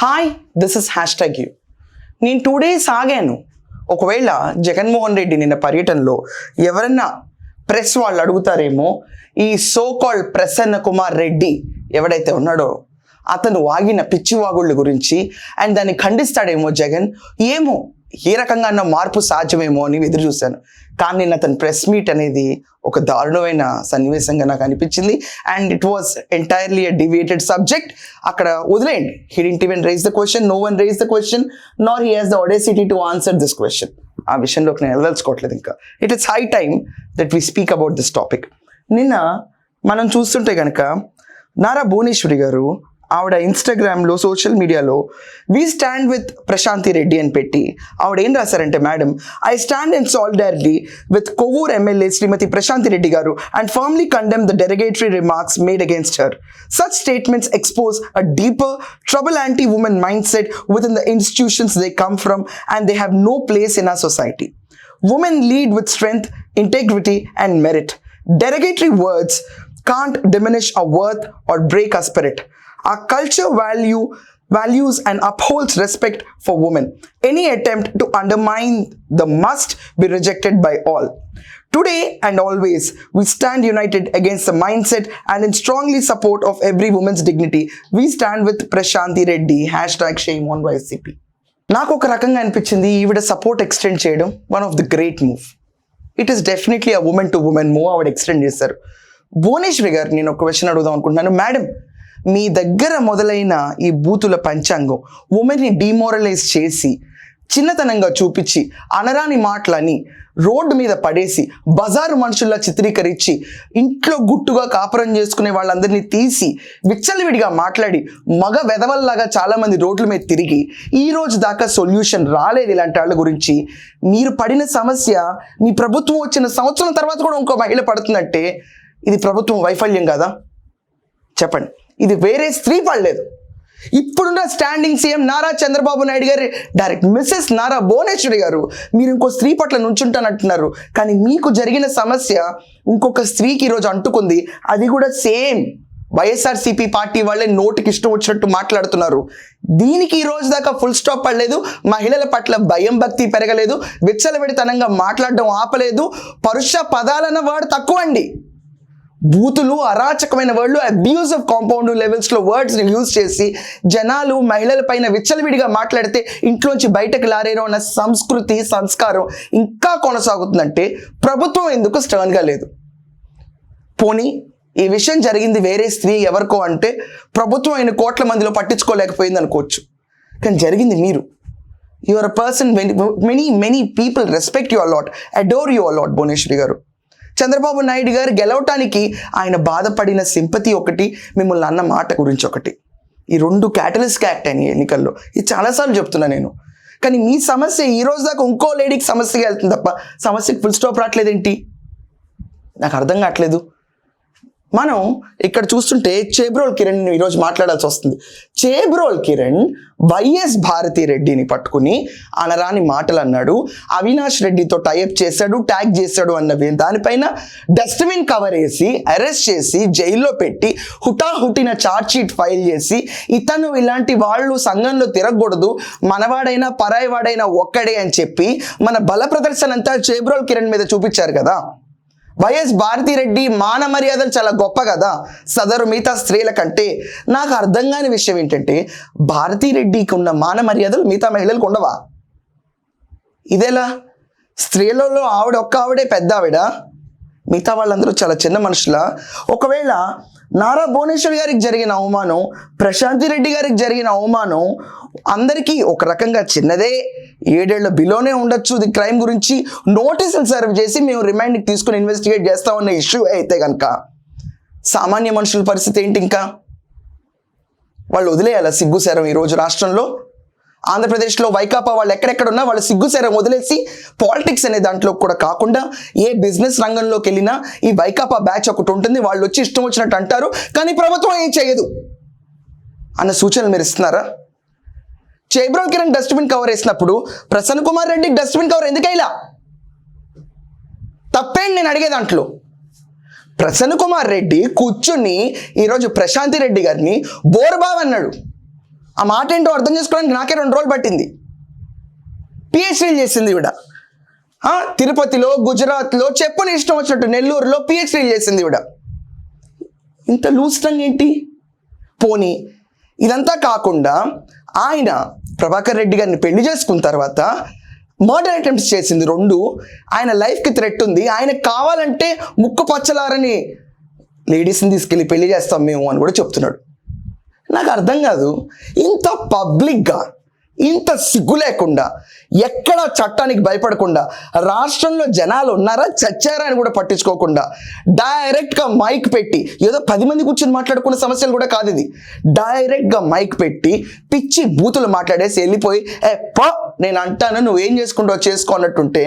Hi this is hashtag you నేను two days ఆగాను. ఒకవేళ జగన్మోహన్ రెడ్డి నిన్న పర్యటనలో ఎవరన్నా ప్రెస్ వాళ్ళు అడుగుతారేమో ఈ సో కాల్డ్ ప్రసన్న కుమార్ రెడ్డి ఎవడైతే ఉన్నాడో అతను వాగిన పిచ్చివాగుళ్ళ గురించి అండ్ దాన్ని ఖండిస్తాడేమో జగన్. ఏమో ఏ రకంగా అన్న మార్పు సాధ్యమేమో అని ఎదురు చూశాను. కానీ నేను అతని ప్రెస్ మీట్ అనేది ఒక దారుణమైన సన్నివేశంగా నాకు అనిపించింది. And it was entirely a deviated subject. అక్కడ వదిలేయండి. He didn't even raise the question no one raise the question nor he has the audacity to answer this question ఆ విషయంలోకి నేను వెళ్ళదలుచుకోవట్లేదు ఇంకా. It is high time that we speak about this topic నిన్న మనం చూస్తుంటే కనుక నారా భువనేశ్వరి గారు ఆవిడ ఇన్స్టాగ్రామ్లో సోషల్ మీడియాలో we stand with Prashanthi Reddy అని పెట్టి ఆవిడ ఏం రాశారంటే madam I stand in solidarity with Kovvur MLA Shrimati Prashanthi Reddy garu and firmly condemn the derogatory remarks made against her such statements expose a deeper trouble anti women mind set within the institutions they come from and they have no place in our society women lead with strength integrity and merit derogatory words can't diminish a worth or break a spirit Our culture value values and upholds respect for women. Any attempt to undermine the must be rejected by all. Today and always, we stand united against the mindset and in strongly support of every woman's dignity. We stand with Prashanti Reddy. Hashtag shame on YCP. నాకు ఒక రకంగా అనిపించింది ఈవిడ support extend చేయడం one of the great move it is definitely a women to women move ఆవిడ extend చేశారు భువనేశ్వరి గారు నేను ఒక క్వశ్చన్ అడుగుదాం అనుకుంటున్నాను మేడం మీ దగ్గర మొదలైన ఈ బూతుల పంచాంగం ఉమెన్ని డిమోరలైజ్ చేసి చిన్నతనంగా చూపించి అనరాని మాటలని రోడ్డు మీద పడేసి బజారు మనుషుల్లా చిత్రీకరించి ఇంట్లో గుట్టుగా కాపురం చేసుకునే వాళ్ళందరినీ తీసి విచ్చలవిడిగా మాట్లాడి మగ వెదవల్లాగా చాలామంది రోడ్ల మీద తిరిగి ఈ రోజు దాకా సొల్యూషన్ రాలేదు ఇలాంటి వాళ్ళ గురించి. మీరు పడిన సమస్య మీ ప్రభుత్వం వచ్చిన సంవత్సరం తర్వాత కూడా ఇంకో మహిళ పడుతుందంటే ఇది ప్రభుత్వం వైఫల్యం కదా? చెప్పండి. ఇది వేరే స్త్రీ పడలేదు ఇప్పుడున్న స్టాండింగ్ సీఎం నారా చంద్రబాబు నాయుడు గారి డైరెక్ట్ మిస్సెస్ నారా భువనేశ్వరి గారు మీరు ఇంకో స్త్రీ పట్ల నుంచుంటానంటున్నారు. కానీ మీకు జరిగిన సమస్య ఇంకొక స్త్రీకి ఈరోజు అంటుకుంది. అది కూడా సేమ్ వైఎస్ఆర్సీపీ పార్టీ వాళ్ళే నోటికి ఇష్టం వచ్చినట్టు మాట్లాడుతున్నారు. దీనికి ఈ రోజు దాకా ఫుల్ స్టాప్ పడలేదు. మహిళల పట్ల భయం భక్తి పెరగలేదు. విచ్చలవిడితనంగా మాట్లాడడం ఆపలేదు. పరుష పదాలన్న వాడు తక్కువ అండి బూతులు అరాచకమైన వర్డ్లు అబ్యూజివ్ కాంపౌండ్ లెవెల్స్లో వర్డ్స్ని యూజ్ చేసి జనాలు మహిళల పైన విచ్చలవిడిగా మాట్లాడితే ఇంట్లోంచి బయటకు లారేరో అన్న సంస్కృతి సంస్కారం ఇంకా కొనసాగుతుందంటే ప్రభుత్వం ఎందుకు స్టర్న్గా లేదు? పోనీ ఈ విషయం జరిగింది వేరే స్త్రీ ఎవరికో అంటే ప్రభుత్వం ఆయన కోట్ల మందిలో పట్టించుకోలేకపోయింది అనుకోవచ్చు. కానీ జరిగింది మీరు. Your person many many people respect you lot adore your lot Bhuvaneswari garu. Chandrababu Naidu గారు గెలవటానికి ఆయన బాధపడిన సింపతి ఒకటి మిమ్మల్ని అన్న మాట గురించి ఒకటి. ఈ రెండు క్యాటలిస్ట్ యాక్ట్ అని ఎన్నికల్లో. ఇది చాలాసార్లు చెప్తున్నా నేను. కానీ మీ సమస్య ఈ రోజు దాకా ఇంకో లేడీకి సమస్యగా వెళ్తుంది తప్ప సమస్యకి ఫుల్ స్టాప్ రావట్లేదేంటి? నాకు అర్థం కావట్లేదు. మనం ఇక్కడ చూస్తుంటే చేబ్రోల్ కిరణ్ ఈరోజు మాట్లాడాల్సి వస్తుంది. చేబ్రోల్ కిరణ్ వైఎస్ భారతి రెడ్డిని పట్టుకుని అనరాని మాటలు అన్నాడు అవినాష్ రెడ్డితో టైప్ చేశాడు ట్యాగ్ చేశాడు అన్నవి దానిపైన డస్ట్బిన్ కవర్ వేసి అరెస్ట్ చేసి జైల్లో పెట్టి హుటాహుటిన ఛార్జ్ షీట్ ఫైల్ చేసి ఇతను ఇలాంటి వాళ్ళు సంఘంలో తిరగకూడదు మనవాడైనా పరాయివాడైనా ఒక్కడే అని చెప్పి మన బల ప్రదర్శన అంతా చేబ్రోల్ కిరణ్ మీద చూపించారు కదా. వైఎస్ భారతిరెడ్డి మాన మర్యాదలు చాలా గొప్ప కదా. సదరు మిగతా స్త్రీల కంటే నాకు అర్థం కాని విషయం ఏంటంటే భారతిరెడ్డికి ఉన్న మాన మర్యాదలు మిగతా మహిళలకు ఉండవా? ఇదేలా? స్త్రీలలో ఆవిడ ఒక్క ఆవిడే పెద్ద ఆవిడ మిగతా వాళ్ళందరూ చాలా చిన్న మనుషుల? ఒకవేళ నారా భువనేశ్వర్ గారికి జరిగిన అవమానం ప్రశాంతి రెడ్డి గారికి జరిగిన అవమానం అందరికీ ఒక రకంగా చిన్నదే. ఏడేళ్ళ బిలోనే ఉండొచ్చు ఇది క్రైమ్ గురించి నోటీసులు సర్వ్ చేసి మేము రిమైండ్కి తీసుకుని ఇన్వెస్టిగేట్ చేస్తామన్న ఇష్యూ అయితే కనుక సామాన్య మనుషుల పరిస్థితి ఏంటి ఇంకా? వాళ్ళు వదిలేయాలా సిగ్గుసేరం ఈరోజు రాష్ట్రంలో? ఆంధ్రప్రదేశ్లో వైకాపా వాళ్ళు ఎక్కడెక్కడ ఉన్నా వాళ్ళు సిగ్గుసేరం వదిలేసి పాలిటిక్స్ అనే దాంట్లో కూడా కాకుండా ఏ బిజినెస్ రంగంలోకి వెళ్ళినా ఈ వైకాపా బ్యాచ్ ఒకటి ఉంటుంది. వాళ్ళు వచ్చి ఇష్టం వచ్చినట్టు అంటారు. కానీ ప్రభుత్వం ఏం చేయదు. అన్న సూచనలు మీరు ఇస్తున్నారా? చేబ్రోల్ కిరణ్ డస్ట్బిన్ కవర్ వేసినప్పుడు ప్రసన్న కుమార్ రెడ్డికి డస్ట్బిన్ కవర్ ఎందుకు ఇలా? తప్పేంటి నేను అడిగే దాంట్లో? ప్రసన్న కుమార్ రెడ్డి కూర్చుని ఈరోజు ప్రశాంతి రెడ్డి గారిని బోర్బావ్ అన్నాడు ఆ మాట ఏంటో అర్థం చేసుకోవడానికి నాకే రెండు రోజులు పట్టింది. పిహెచ్డీ చేసింది ఈవిడ. తిరుపతిలో గుజరాత్లో చెప్పని ఇష్టం వచ్చినట్టు నెల్లూరులో పిహెచ్డీ చేసింది ఈవిడ. ఇంత లూస్టంగ్ ఏంటి? పోనీ ఇదంతా కాకుండా ఆయన ప్రభాకర్ రెడ్డి గారిని పెళ్ళి చేసుకున్న తర్వాత మర్డర్ అటెంప్ట్స్ చేసింది రెండు. ఆయన లైఫ్కి థ్రెట్ ఉంది. ఆయన కావాలంటే ముక్కు పచ్చలారని లేడీస్ని తీసుకెళ్ళి పెళ్ళి చేస్తాం మేము అని కూడా చెప్తున్నాడు. నాకు అర్థం కాదు. ఇంత పబ్లిక్గా ఇంత సిగ్గు లేకుండా ఎక్కడ చట్టానికి భయపడకుండా రాష్ట్రంలో జనాలు ఉన్నారా చచ్చారా అని కూడా పట్టించుకోకుండా డైరెక్ట్గా మైక్ పెట్టి ఏదో పది మంది కూర్చొని మాట్లాడుకున్న సమస్యలు కూడా కాదు ఇది. డైరెక్ట్గా మైక్ పెట్టి పిచ్చి బూతులు మాట్లాడేసి వెళ్ళిపోయి ఏ పో నేను అంటాను నువ్వేం చేసుకుంటావు చేసుకో అన్నట్టుంటే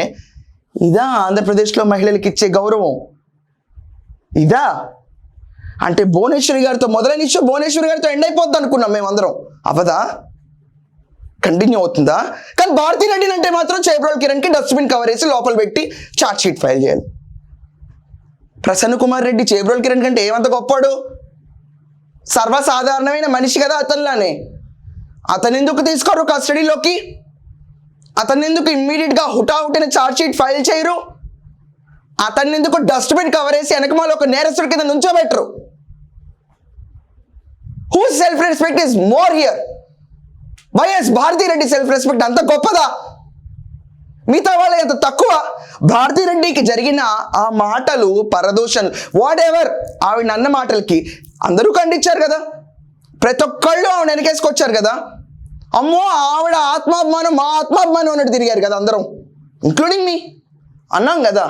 ఇదా ఆంధ్రప్రదేశ్లో మహిళలకు ఇచ్చే గౌరవం. ఇదా? అంటే భువనేశ్వరి గారితో మొదలైన ఇష్యూ భువనేశ్వరి గారితో ఎండ్ అయిపోద్ది అనుకున్నాం మేమందరం. అవదా? కంటిన్యూ అవుతుందా? కానీ భారతీ రెడ్డిని అంటే మాత్రం చేపరాల్ కిరణ్కి డస్ట్బిన్ కవర్ వేసి లోపల పెట్టి చార్జ్ షీట్ ఫైల్ చేయాలి. ప్రసన్న కుమార్ రెడ్డి చేబ్రోల్ కిరణ్ కంటే ఏమంత గొప్పాడు సర్వసాధారణమైన మనిషి కదా అతనిలానే. అతను ఎందుకు తీసుకోరు కస్టడీలోకి? అతన్ని ఎందుకు ఇమ్మీడియట్గా హుటాహుటిన చార్జ్ షీట్ ఫైల్ చేయరు? అతన్ని ఎందుకు డస్ట్బిన్ కవర్ వేసి వెనకమాల ఒక నేరస్తుడి కింద నుంచోబెట్టరు? Who self respect is more here YS Bharathi Reddy self respect అంత గొప్పదా? మిగతా వాళ్ళ ఎంత తక్కువ? భారతీ రెడ్డికి జరిగిన ఆ మాటలు పరదూషణ్ వాట్ ఎవర్ ఆవిడ అన్న మాటలకి అందరూ ఖండించారు కదా? ప్రతి ఒక్కళ్ళు ఆవిడ వెనకేసుకొచ్చారు కదా? అమ్మో ఆవిడ ఆత్మాభిమానం మా ఆత్మాభిమానం అన్నట్టు తిరిగారు కదా అందరం. ఇంక్లూడింగ్ మీ అన్నాం కదా?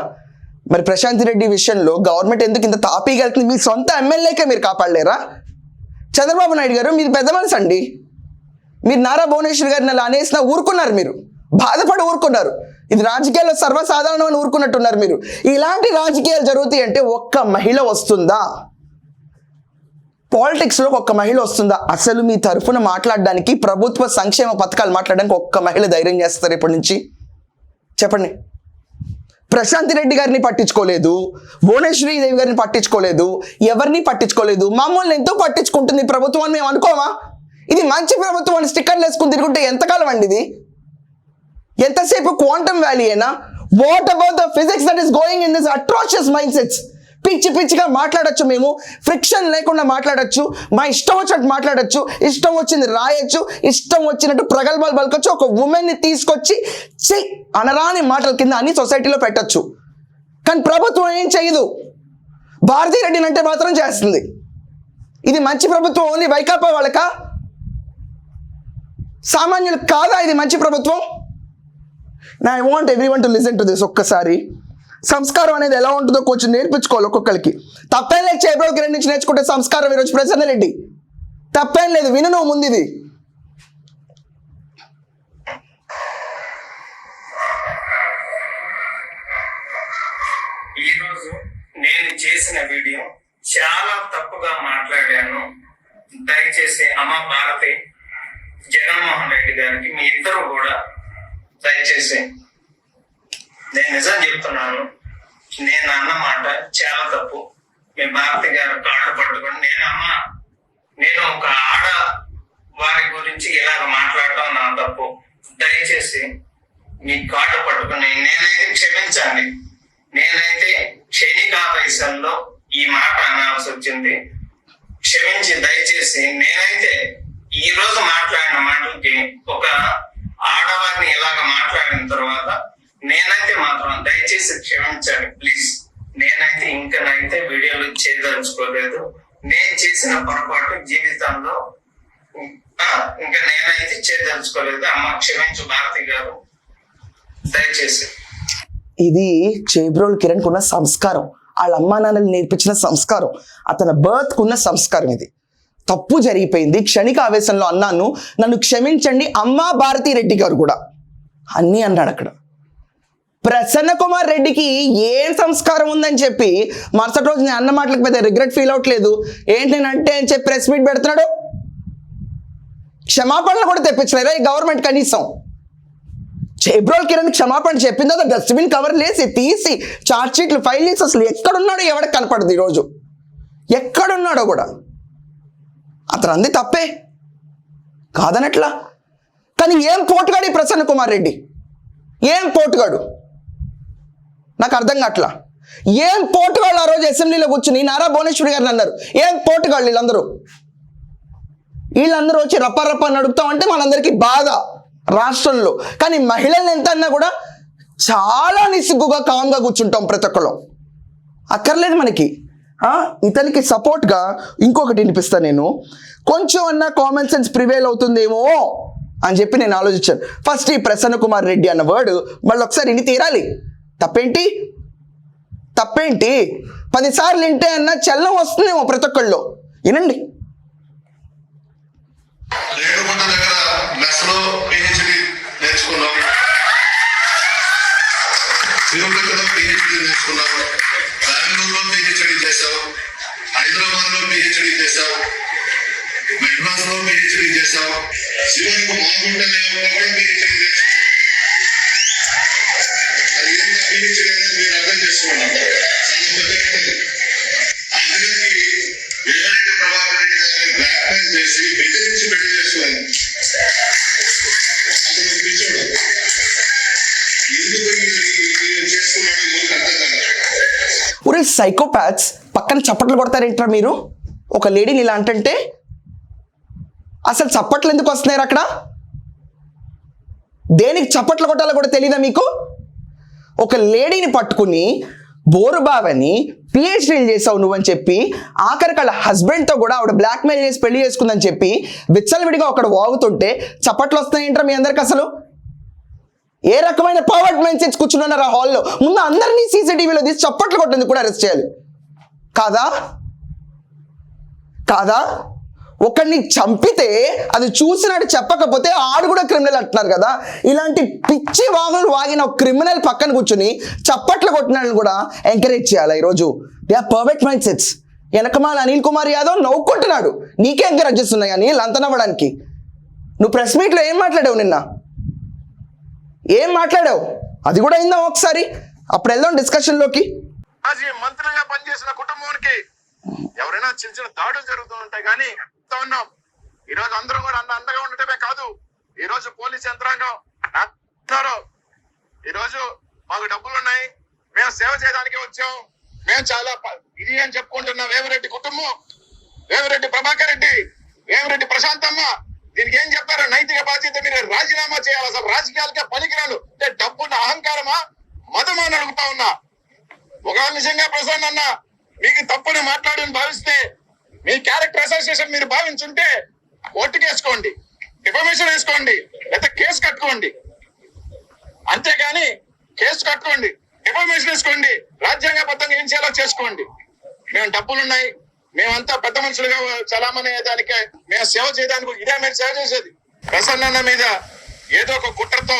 మరి ప్రశాంత్ రెడ్డి విషయంలో గవర్నమెంట్ ఎందుకు ఇంత తాపీగలుగుతుంది మీ సొంత ఎమ్మెల్యేకే మీరు కాపాడలేరా? చంద్రబాబు నాయుడు గారు మీరు పెద్ద మనసు అండి. మీరు నారా భువనేశ్వర్ గారిని అలా అనేసిన ఊరుకున్నారు మీరు. బాధపడి ఊరుకున్నారు. ఇది రాజకీయాల్లో సర్వసాధారణమని ఊరుకున్నట్టున్నారు మీరు. ఇలాంటి రాజకీయాలు జరుగుతాయి అంటే ఒక్క మహిళ వస్తుందా? పాలిటిక్స్లో ఒక్క మహిళ వస్తుందా? అసలు మీ తరఫున మాట్లాడడానికి ప్రభుత్వ సంక్షేమ పథకాలు మాట్లాడడానికి ఒక్క మహిళ ధైర్యం చేస్తారు ఇప్పటి నుంచి? చెప్పండి. ప్రశాంతి రెడ్డి గారిని పట్టించుకోలేదు భువనేశ్వరీదేవి గారిని పట్టించుకోలేదు ఎవరిని పట్టించుకోలేదు మమ్మల్ని ఎంతో పట్టించుకుంటుంది ప్రభుత్వం అని మేము అనుకోమా? ఇది మంచి ప్రభుత్వం అని స్టిక్కర్లు వేసుకుని తిరుగుంటే ఎంతకాలం అండి ఇది? ఎంతసేపు quantum వ్యాలీయేనా what about the physics that is going in this atrocious mind sets పిచ్చి పిచ్చిగా మాట్లాడచ్చు మేము. ఫ్రిక్షన్ లేకుండా మాట్లాడచ్చు. మా ఇష్టం వచ్చినట్టు మాట్లాడచ్చు. ఇష్టం వచ్చింది రాయొచ్చు. ఇష్టం వచ్చినట్టు ప్రగల్భాలు పలకొచ్చు. ఒక ఉమెన్ని తీసుకొచ్చి చి అనరాని మాటల కింద అన్ని సొసైటీలో పెట్టచ్చు. కానీ ప్రభుత్వం ఏం చేయదు. భారతీ రెడ్డిని అంటే మాత్రం చేస్తుంది. ఇది మంచి ప్రభుత్వం ఓన్లీ వైకాపా వాళ్ళకా? సామాన్యులు కాదా ఇది మంచి ప్రభుత్వం? నా I want everyone to listen to this ఒక్కసారి. సంస్కారం అనేది ఎలా ఉంటుందో కొంచెం నేర్పించుకోవాలి ఒక్కొక్కరికి. తప్పేం లేదు చేపలకి రెండు నుంచి నేర్చుకుంటే సంస్కారం ఈరోజు ప్రసన్న రెడ్డి. తప్పేం లేదు విను నువ్వు ముందు ఇది ఈరోజు నేను చేసిన వీడియో చాలా తప్పుగా మాట్లాడాను. దయచేసి అమ్మ భారతి జగన్మోహన్ రెడ్డి గారికి మీ ఇద్దరు కూడా దయచేసి నేను నిజం చెప్తున్నాను. నేను అన్న మాట చాలా తప్పు. మీ భారతి గారు కాళ్ళు పట్టుకొని నేను నేను ఒక ఆడ వారి గురించి ఇలాగ మాట్లాడటం నా తప్పు. దయచేసి మీ కాళ్ళు పట్టుకుని నేనైతే క్షమించండి. నేనైతే క్షణికావేశంలో ఈ మాట అనాల్సి వచ్చింది. క్షమించి దయచేసి నేనైతే ఈ రోజు మాట్లాడిన మాటలకి ఒక ఆడవారిని ఇలాగ మాట్లాడిన తర్వాత నేనైతే మాత్రం దయచేసి క్షమించండి ప్లీజ్ నేనైతే ఇంకనైతే వీడియోలు చేయదలుచుకోలేదు. నేను చేసిన పొరపాటు జీవితంలో ఇంకా నేనైతే చేయదలుచుకోలేదు. అమ్మ క్షమించు భారతి గారు. దయచేసి. ఇది చేబ్రోల్ కిరణ్ కున్న సంస్కారం. వాళ్ళ అమ్మా నాన్నలు నేర్పించిన సంస్కారం. అతని బర్త్ కున్న సంస్కారం ఇది. తప్పు జరిగిపోయింది. క్షణిక ఆవేశంలో అన్నాను నన్ను క్షమించండి అమ్మా భారతీ రెడ్డి గారు కూడా. అన్నీ అన్నాడు అక్కడ. ప్రసన్న కుమార్ రెడ్డికి ఏం సంస్కారం ఉందని చెప్పి మరుసటి రోజు నేను అన్న మాటలకు పెద్ద రిగ్రెట్ ఫీల్ అవ్వట్లేదు ఏంటి అంటే అని చెప్పి ప్రెస్ మీట్ పెడుతున్నాడు. క్షమాపణలు కూడా తెప్పించలేరా ఈ గవర్నమెంట్ కనీసం. ఏప్రిల్ కిరణ్ క్షమాపణ చెప్పిందో డస్ట్బిన్ కవర్ లేసి తీసి చార్జ్ షీట్లు ఫైల్ చేసి అసలు ఎక్కడున్నాడో ఎవరికి కనపడదు ఈరోజు. ఎక్కడున్నాడో కూడా. అతను అంది తప్పే. కాదనట్లా. కానీ ఏం పోటుగాడు ఈ ప్రసన్న కుమార్ రెడ్డి ఏం పోటుగాడు? నాకు అర్థం కావట్లా? ఏం పోటుగాళ్ళు ఆ రోజు అసెంబ్లీలో కూర్చుని నారా భువనేశ్వరి గారిని అన్నారు? ఏం పోటుగాళ్ళు వీళ్ళందరూ? వీళ్ళందరూ వచ్చి రప్ప రప్ప నడుపుతామంటే మనందరికీ బాధ రాష్ట్రంలో. కానీ మహిళలు ఎంత అన్నా కూడా చాలా నిస్సిగ్గుగా కామ్గా కూర్చుంటాం ప్రతి ఒక్కరు అక్కర్లేదు మనకి. ఇతనికి సపోర్ట్గా ఇంకొకటి వినిపిస్తా నేను. కొంచెం అన్న కామన్ సెన్స్ ప్రివేల్ అవుతుందేమో అని చెప్పి నేను ఆలోచించాను. ఫస్ట్ ఈ ప్రసన్న కుమార్ రెడ్డి అన్న వర్డ్ మళ్ళీ ఒకసారి ఇన్ని తీరాలి. తప్పేంటి? తప్పేంటి? పదిసార్లు వింటే అన్న చల్లం వస్తుందేమో ప్రతి ఒక్కళ్ళు. వినండి. పిహెచ్డి బెంగళూరులో పిహెచ్డి చేశావు హైదరాబాద్లో పిహెచ్డి చేశావు మెడ్రాస్లో పిహెచ్డి చేశావు చివరికి మాగుంట లేవులో కూడా పిహెచ్డి చేశావు అది మీరు అర్థం చేసుకోండి. చాలా అందరికీ ప్రభాకర్ రెడ్డి గారిని చేసి బెదిరించి పెళ్ళి చేసుకోవాలి అతను ఎందుకు చేసుకున్నాడు అర్థం కాదు. ఒరే సైకోపాత్స్ పక్కన చప్పట్లు కొడతారేంట్రా మీరు? ఒక లేడీని ఇలా అంటే అసలు చప్పట్లు ఎందుకు వస్తున్నాయి అక్కడ? దేనికి చప్పట్లు కొట్టాలో కూడా తెలియదా మీకు? ఒక లేడీని పట్టుకుని బోరుబావని పిహెచ్డీలు చేసావు నువ్వని చెప్పి ఆఖరికి వాళ్ళ హస్బెండ్తో కూడా ఆవిడ బ్లాక్మెయిల్ చేసి పెళ్ళి చేసుకుందని చెప్పి విచ్చలవిడిగా అక్కడ వాగుతుంటే చప్పట్లు వస్తాయంటారా మీ అందరికి అసలు? ఏ రకమైన పవర్ మైండ్ సెట్స్ కూర్చున్నారు ఆ హాల్లో ముందు అందరినీ సీసీటీవీలో తీసి చప్పట్లు కొట్టేందుకు కూడా అరెస్ట్ చేయాలి. కాదా? కాదా? ఒకరిని చంపితే అది చూసినట్టు చెప్పకపోతే ఆడు కూడా క్రిమినల్ అంటున్నారు కదా. ఇలాంటి పిచ్చి వాగులు వాగిన ఒక క్రిమినల్ పక్కన కూర్చుని చప్పట్లు కొట్టిన కూడా ఎంకరేజ్ చేయాలి ఈరోజు? They are perfect mind sets వెనకమాల అనిల్ కుమార్ యాదవ్ నవ్వుకుంటున్నాడు. నీకే ఎంకరేజ్ చేస్తున్నాయి కానీ లంతనవ్వడానికి నువ్వు ప్రెస్ మీట్లో ఏం మాట్లాడావు నిన్న? ఏం మాట్లాడావు? అది కూడా అయిందా ఒకసారి? అప్పుడు వెళ్దాం డిస్కషన్లోకి మంత్రిగా పనిచేసిన కుటుంబానికి ఎవరైనా చిన్న చిన్న దాడులు జరుగుతూ ఉంటాయి కానీ చెప్తా ఉన్నాం. ఈ రోజు అందరూ కూడా అన్న అండగా ఉండటమే కాదు. ఈ రోజు పోలీస్ యంత్రాంగం అంటారు ఈ రోజు మాకు డబ్బులు ఉన్నాయి మేము సేవ చేయడానికి వచ్చాం. మేము చాలా ఇది అని చెప్పుకుంటున్నా వేమిరెడ్డి కుటుంబం వేమిరెడ్డి ప్రభాకర్ రెడ్డి వేమిరెడ్డి ప్రశాంతమ్మ దీనికి ఏం చెప్పారు నైతిక బాధ్యత మీరు రాజీనామా చేయాలి. అసలు రాజకీయాలకే పనికిరాను. అంటే డబ్బున్న అహంకారమా? మతమా అని అడుగుతా ఉన్నా. ఒకవేళ నిజంగా ప్రసన్న అన్న మీకు తప్పని మాట్లాడని భావిస్తే మీ క్యారెక్టర్ అసోసియేషన్ మీరు భావించుంటే ఓటుకేసుకోండి ఇన్ఫర్మేషన్ వేసుకోండి లేదా కేసు కట్టుకోండి. అంతేగాని కేసు కట్టుకోండి ఇన్ఫర్మేషన్ వేసుకోండి రాజ్యాంగబద్ధంగా ఏం చేయాలో చేసుకోండి. మేము డబ్బులు ఉన్నాయి మేమంతా పెద్ద మనుషులుగా చలామణి దానికి మేము సేవ చేయడానికి ఇదే మీరు సేవ చేసేది. ప్రసన్న మీద ఏదో ఒక కుట్రతో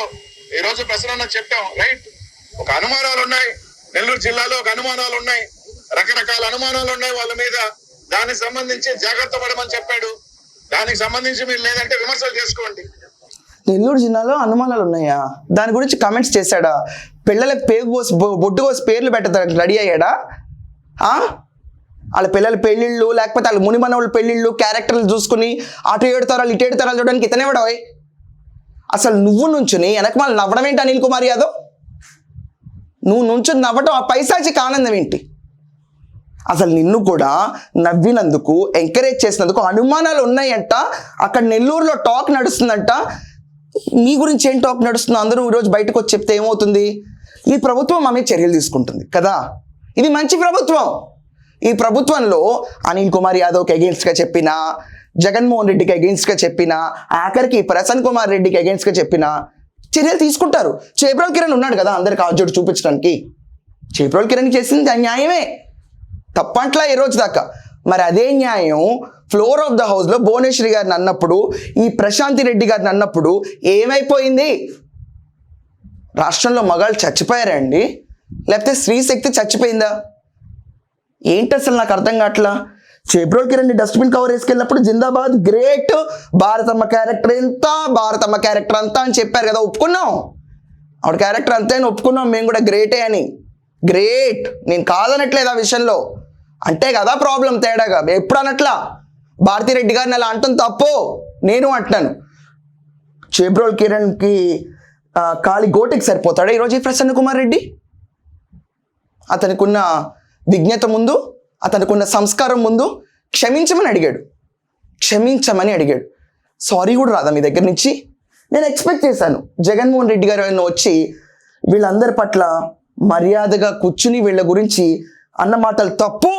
ఈ రోజు ప్రసన్న చెప్పాం రైట్ ఒక అనుమానాలు ఉన్నాయి నెల్లూరు జిల్లాలో ఒక అనుమానాలు ఉన్నాయి రకరకాల అనుమానాలు ఉన్నాయి వాళ్ళ మీద. దానికి సంబంధించి జాగ్రత్త పడమని చెప్పాడు. దానికి సంబంధించి మీరు లేదంటే విమర్శలు చేసుకోండి. నెల్లూరు జిల్లాలో అనుమానాలు ఉన్నాయా? దాని గురించి కమెంట్స్ చేశాడా? పిల్లలకు పేరు కోసి బొ- బొట్టు కోసి పేర్లు పెట్టడానికి రెడీ అయ్యాడా? వాళ్ళ పిల్లల పెళ్ళిళ్ళు లేకపోతే వాళ్ళ మునిమనవాళ్ళ పెళ్ళిళ్ళు క్యారెక్టర్లు చూసుకుని అటు ఏడు తరాలు ఇటు ఏడు తరాలు చూడడానికి ఇతనే వాడవే అసలు నువ్వు నుంచుని వెనక మళ్ళీ నవ్వడం ఏంటి అనిల్ కుమార్ యాదవ్? నువ్వు నుంచుని నవ్వటం ఆ పైశాచికి ఆనందం ఏంటి? అసలు నిన్ను కూడా నవ్వినందుకు ఎంకరేజ్ చేసినందుకు అనుమానాలు ఉన్నాయంట. అక్కడ నెల్లూరులో టాక్ నడుస్తుందంట. మీ గురించి ఏం టాక్ నడుస్తుందో అందరూ ఈరోజు బయటకు వచ్చి చెప్తే ఏమవుతుంది? ఈ ప్రభుత్వం ఆమె చర్యలు తీసుకుంటుంది కదా? ఇది మంచి ప్రభుత్వం. ఈ ప్రభుత్వంలో అనిల్ కుమార్ యాదవ్కి అగేన్స్ట్గా చెప్పినా జగన్మోహన్ రెడ్డికి అగేన్స్ట్గా చెప్పినా ఆఖరికి ప్రసన్ కుమార్ రెడ్డికి అగేన్స్ట్గా చెప్పినా చర్యలు తీసుకుంటారు. చేబ్రోల్ కిరణ్ ఉన్నాడు కదా అందరికి ఆజోడు చూపించడానికి. చేబ్రోల్ కిరణ్ చేసింది అన్యాయమే. తప్పంట్లా ఈ రోజు దాకా. మరి అదే న్యాయం ఫ్లోర్ ఆఫ్ ద హౌస్లో భువనేశ్వరి గారిని అన్నప్పుడు ఈ ప్రశాంతి రెడ్డి గారిని అన్నప్పుడు ఏమైపోయింది? రాష్ట్రంలో మగాళ్ళు చచ్చిపోయారా అండి లేకపోతే స్త్రీ శక్తి చచ్చిపోయిందా? ఏంటి అసలు నాకు అర్థం కావట్లా? చేబ్రోల్ కిరణ్ డస్ట్బిన్ కవర్ వేసుకెళ్ళినప్పుడు జిందాబాద్ గ్రేట్ భారతమ్మ క్యారెక్టర్ ఎంత భారతమ్మ క్యారెక్టర్ అంతా అని చెప్పారు కదా ఒప్పుకున్నాం. ఆవిడ క్యారెక్టర్ అంతే అని ఒప్పుకున్నాం మేము కూడా గ్రేటే అని. గ్రేట్ నేను కాదనట్లేదు ఆ విషయంలో. అంటే కదా ప్రాబ్లం తేడాగా ఎప్పుడు అనట్లా భారతిరెడ్డి గారిని అలా అంటుంది తప్పు. నేను అంటున్నాను. చేబ్రోల్ కిరణ్కి కాళి గోటికి సరిపోతాడా ఈరోజు ప్రసన్న కుమార్ రెడ్డి? అతనికున్న విజ్ఞత ముందు అతనికున్న సంస్కారం ముందు క్షమించమని అడిగాడు. క్షమించమని అడిగాడు. సారీ కూడా రాదా మీ దగ్గర నుంచి? నేను ఎక్స్పెక్ట్ చేశాను. జగన్మోహన్ రెడ్డి గారు ఆయన వచ్చి వీళ్ళందరి పట్ల మర్యాదగా కూర్చుని వీళ్ళ గురించి అన్న మాటలు తప్పు.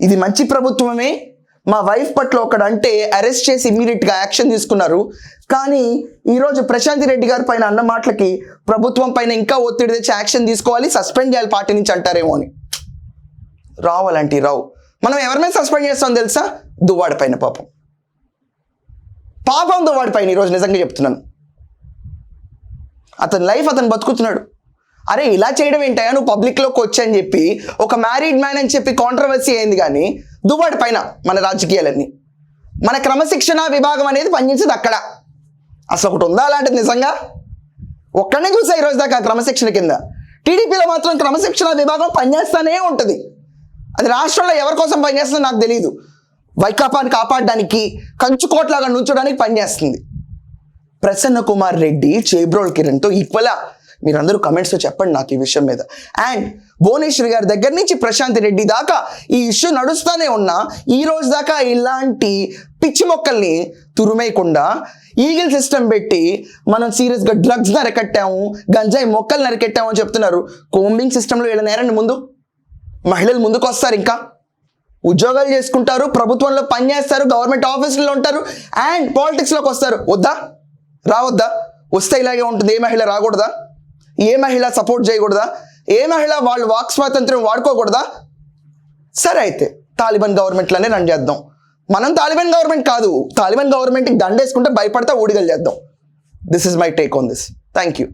ఇది మంచి ప్రభుత్వమే. మా వైఫ్ పట్ల ఒకడంటే అరెస్ట్ చేసి ఇమ్మీడియట్గా యాక్షన్ తీసుకున్నారు. కానీ ఈరోజు ప్రశాంతి రెడ్డి గారి పైన అన్న మాటలకి ప్రభుత్వం పైన ఇంకా ఒత్తిడి తెచ్చి యాక్షన్ తీసుకోవాలి సస్పెండ్ చేయాలి పార్టీ నుంచి అంటారేమో అని. రావు అలాంటి రావు. మనం ఎవరిమైనా సస్పెండ్ చేస్తాం తెలుసా? దువ్వాడి పైన పాపం. పాపం దువ్వాడి పైన ఈరోజు నిజంగా చెప్తున్నాను. అతని లైఫ్ అతను బతుకుతున్నాడు. అరే ఇలా చేయడం ఏంటయ్యా? నువ్వు పబ్లిక్లోకి వచ్చని అని చెప్పి ఒక మ్యారీడ్ మ్యాన్ అని చెప్పి కాంట్రవర్సీ అయింది కానీ దువ్వాడి పైన మన రాజకీయాలన్నీ. మన క్రమశిక్షణ విభాగం అనేది పనిచేసేది అక్కడ. అసలు ఒకటి ఉందా అలాంటిది నిజంగా? ఒక్కడనే చూసా ఈరోజు దాకా క్రమశిక్షణ కింద. టీడీపీలో మాత్రం క్రమశిక్షణ విభాగం పనిచేస్తూనే ఉంటుంది. అది రాష్ట్రంలో ఎవరి కోసం పనిచేస్తుందో నాకు తెలియదు వైకాపాని కాపాడడానికి కంచుకోట్లాగా నుంచోడానికి పనిచేస్తుంది. ప్రసన్న కుమార్ రెడ్డి చేబ్రోల్ కిరణ్తో ఈక్వలా మీరందరూ కమెంట్స్లో చెప్పండి నాకు ఈ విషయం మీద. అండ్ భువనేశ్వర్ గారి దగ్గర నుంచి ప్రశాంత్ రెడ్డి దాకా ఈ ఇష్యూ నడుస్తూనే ఉన్నా ఈ రోజు దాకా ఇలాంటి పిచ్చి మొక్కల్ని తురుమేయకుండా ఈగిల్ సిస్టమ్ పెట్టి మనం సీరియస్గా డ్రగ్స్ నరకట్టాము గంజాయి మొక్కలు నరకెట్టాము అని చెప్తున్నారు. కోంబింగ్ సిస్టంలో వీళ్ళ నేరండి ముందు. మహిళలు ముందుకు వస్తారు ఇంకా. ఉద్యోగాలు చేసుకుంటారు ప్రభుత్వంలో పనిచేస్తారు గవర్నమెంట్ ఆఫీసుల్లో ఉంటారు అండ్ పాలిటిక్స్లోకి వస్తారు. వద్దా? రావద్దా? వస్తే ఇలాగే ఉంటుంది ఏ మహిళ రాకూడదా? ఏ మహిళ సపోర్ట్ చేయకూడదా? ఏ మహిళ వాళ్ళు వాక్ స్వాతంత్రం వాడుకోకూడదా? సరే అయితే తాలిబాన్ గవర్నమెంట్లోనే రన్ చేద్దాం. మనం తాలిబాన్ గవర్నమెంట్ కాదు. తాలిబాన్ గవర్నమెంట్కి దండేసుకుంటే భయపడతా ఊడిగలు చేద్దాం. This is my take on this thank you